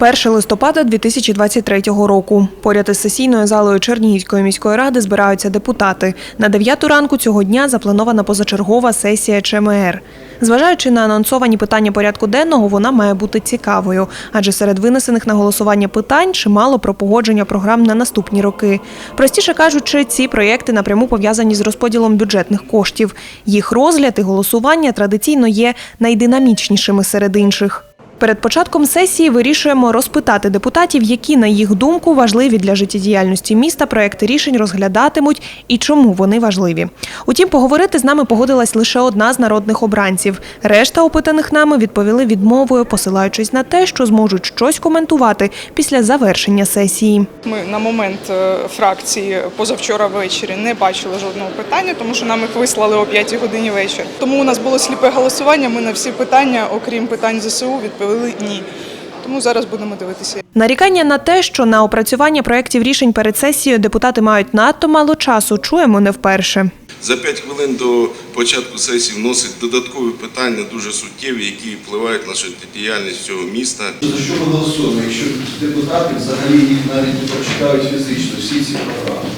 1 листопада 2023 року. Поряд із сесійною залою Чернігівської міської ради збираються депутати. На 9 ранку цього дня запланована позачергова сесія ЧМР. Зважаючи на анонсовані питання порядку денного, вона має бути цікавою, адже серед винесених на голосування питань чимало про погодження програм на наступні роки. Простіше кажучи, ці проєкти напряму пов'язані з розподілом бюджетних коштів. Їх розгляд і голосування традиційно є найдинамічнішими серед інших. Перед початком сесії вирішуємо розпитати депутатів, які, на їх думку, важливі для життєдіяльності міста проекти рішень розглядатимуть і чому вони важливі. Утім, поговорити з нами погодилась лише одна з народних обранців. Решта опитаних нами відповіли відмовою, посилаючись на те, що зможуть щось коментувати після завершення сесії. Ми на момент е, фракції позавчора ввечері не бачили жодного питання, тому що нам їх вислали о 5 годині вечора. Тому у нас було сліпе голосування. Ми на всі питання, окрім питань ЗСУ, відповіли ні. Тому зараз будемо дивитися. Нарікання на те, що на опрацювання проєктів рішень перед сесією депутати мають надто мало часу, чуємо не вперше. За 5 хвилин до початку сесії вносить додаткові питання дуже суттєві, які впливають на життєдіяльність цього міста. За що ми голосуємо, якщо депутати взагалі їх навіть не прочитають фізично, всі ці програми?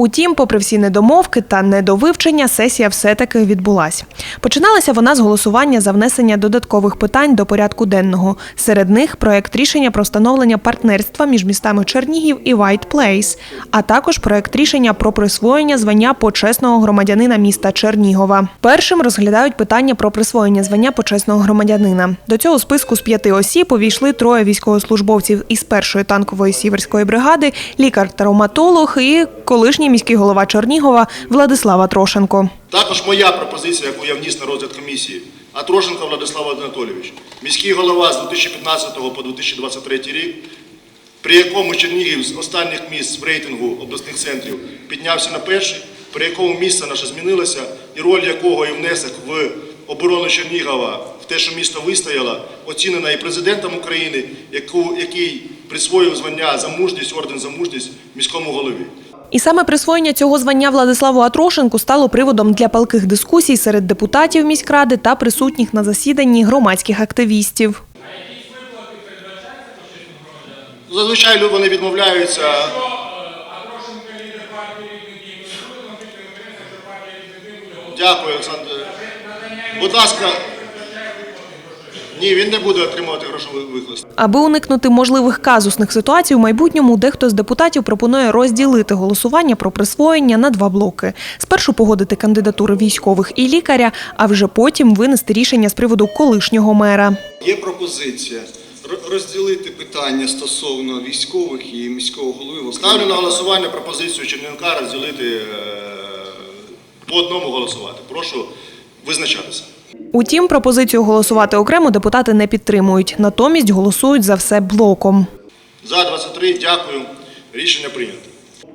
Утім, попри всі недомовки та недовивчення, сесія все-таки відбулась. Починалася вона з голосування за внесення додаткових питань до порядку денного. Серед них проект рішення про встановлення партнерства між містами Чернігів і White Place, а також проект рішення про присвоєння звання почесного громадянина міста Чернігова. Першим розглядають питання про присвоєння звання почесного громадянина. До цього списку з п'яти осіб увійшли троє військовослужбовців із першої танкової сіверської бригади, лікар-травматолог і колишній міський голова Чернігова Владислава Трошенко. Також моя пропозиція, яку я вніс на розгляд комісії, Атрошенко Владислав Анатолійович, міський голова з 2015 по 2023 рік, при якому Чернігів з останніх місць в рейтингу обласних центрів піднявся на перший, при якому місце наше змінилося, і роль якого і внесок в оборону Чернігова, в те, що місто вистояло, оцінена і президентом України, яку, який присвоїв звання за мужність, орден за мужність міському голові. І саме присвоєння цього звання Владиславу Атрошенку стало приводом для палких дискусій серед депутатів міськради та присутніх на засіданні громадських активістів. Зазвичай вони відмовляються. Дякую, Олександр. Будь ласка. Ні, він не буде отримувати грошовий виклик. Аби уникнути можливих казусних ситуацій, у майбутньому дехто з депутатів пропонує розділити голосування про присвоєння на два блоки. Спершу погодити кандидатури військових і лікаря, а вже потім винести рішення з приводу колишнього мера. Є пропозиція розділити питання стосовно військових і міського голови. Ставлю на голосування пропозицію Черненка розділити е, по одному голосувати. Прошу визначатися. Утім, пропозицію голосувати окремо депутати не підтримують, натомість голосують за все блоком. За 23, дякую. Рішення прийнято.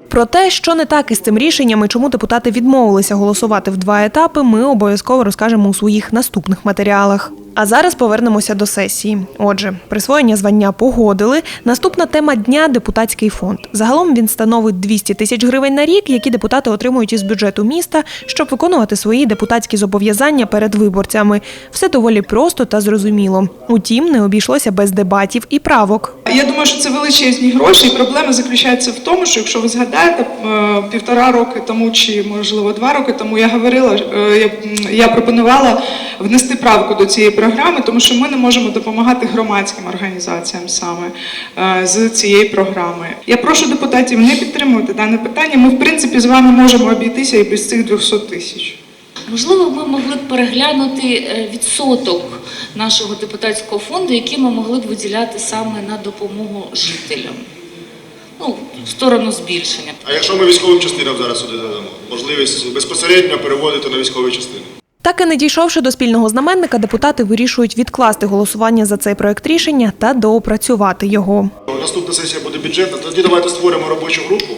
Про те, що не так із цим рішенням і чому депутати відмовилися голосувати в два етапи, ми обов'язково розкажемо у своїх наступних матеріалах. А зараз повернемося до сесії. Отже, присвоєння звання погодили. Наступна тема дня депутатський фонд. Загалом він становить 200 тисяч гривень на рік, які депутати отримують із бюджету міста, щоб виконувати свої депутатські зобов'язання перед виборцями. Все доволі просто та зрозуміло. Утім, не обійшлося без дебатів і правок. Я думаю, що це величезні гроші. І проблема заключається в тому, що якщо ви згадаєте, е, півтора роки тому чи можливо два роки тому я говорила, е, я, пропонувала внести правку до цієї програми, тому що ми не можемо допомагати громадським організаціям саме е, з цієї програми. Я прошу депутатів не підтримувати дане питання. Ми в принципі з вами можемо обійтися і без цих 200 тисяч. Можливо, ми могли б переглянути е, відсоток нашого депутатського фонду, який ми могли б виділяти саме на допомогу жителям. Ну, в сторону збільшення. А якщо ми військовим частинам зараз сюди додамо, можливість безпосередньо переводити на військові частини. Так і не дійшовши до спільного знаменника, депутати вирішують відкласти голосування за цей проект рішення та доопрацювати його. Наступна сесія буде бюджетна, тоді давайте створимо робочу групу.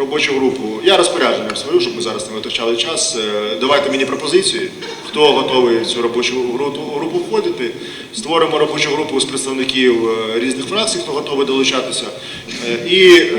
Робочу групу. Я розпорядження свою, щоб ми зараз не витрачали час. Е, Давайте мені пропозиції, хто готовий в цю робочу групу, входити. Створимо робочу групу з представників е, різних фракцій, хто готовий долучатися, Е, і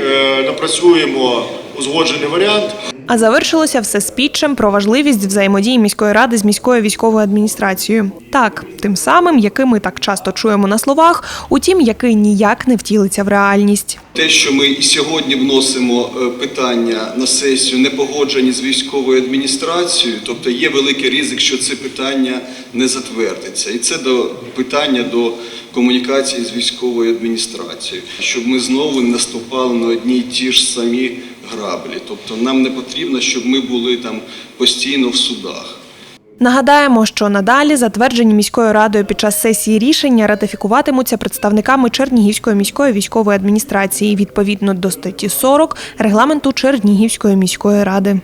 напрацюємо узгоджений варіант. А завершилося все спічем про важливість взаємодії міської ради з міською військовою адміністрацією. Так, тим самим, який ми так часто чуємо на словах, утім, який ніяк не втілиться в реальність. Те, що ми і сьогодні вносимо е, питання на сесію, не погоджені з військовою адміністрацією, тобто є великий ризик, що це питання не затвердиться. І це до питання до комунікації з військовою адміністрацією, щоб ми знову не наступали на одні й ті ж самі граблі. Тобто нам не потрібно, щоб ми були там постійно в судах. Нагадаємо, що надалі затверджені міською радою під час сесії рішення ратифікуватимуться представниками Чернігівської міської військової адміністрації відповідно до статті 40 регламенту Чернігівської міської ради.